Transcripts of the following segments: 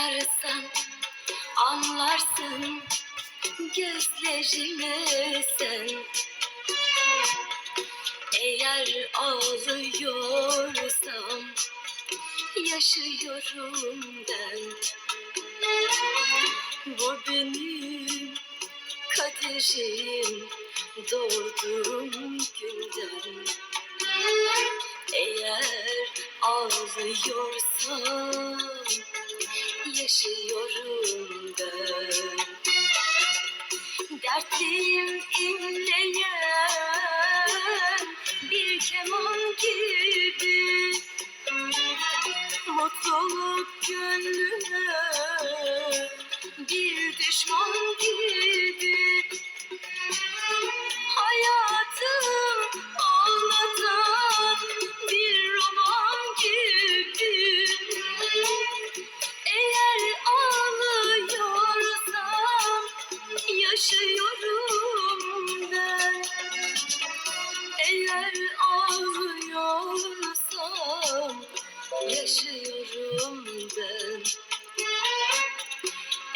bakarsan anlarsın gözlerime sen. Eğer ağlıyorsam yaşıyorum ben. Bu benim kaderim doğduğum günden. Eğer ağlıyorsam yaşıyorum ben. Dertliyim inleyen bir keman gibi. Mutluluk gönlüme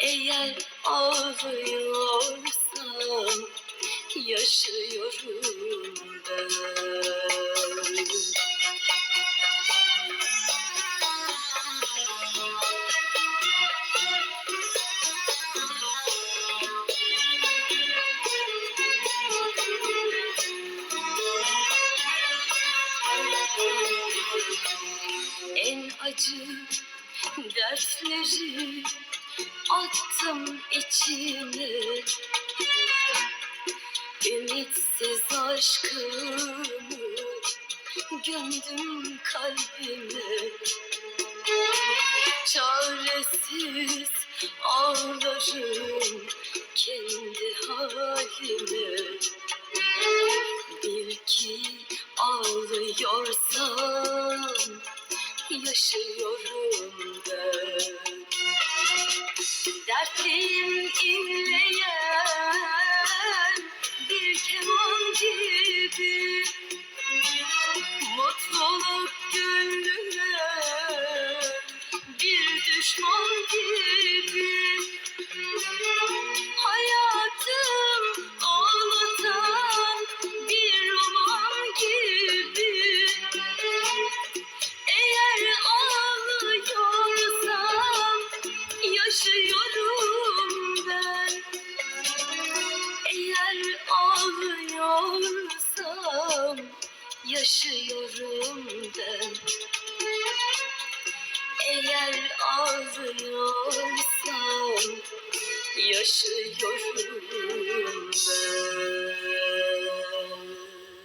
Eğer ağlıyorsam yaşıyorum ben. En acı dertleri attım içime Ümitsiz aşkımı gömdüm kalbime. Çaresiz ağlarım kendi halime. Bil ki ağlıyorsam yaşıyorum ben Dertliyim inleyen bir keman gibi. Mutluluk gönlüme bir düşman gibi ağlıyorsam yaşıyorum ben. Eğer ağlıyorsam yaşıyorum ben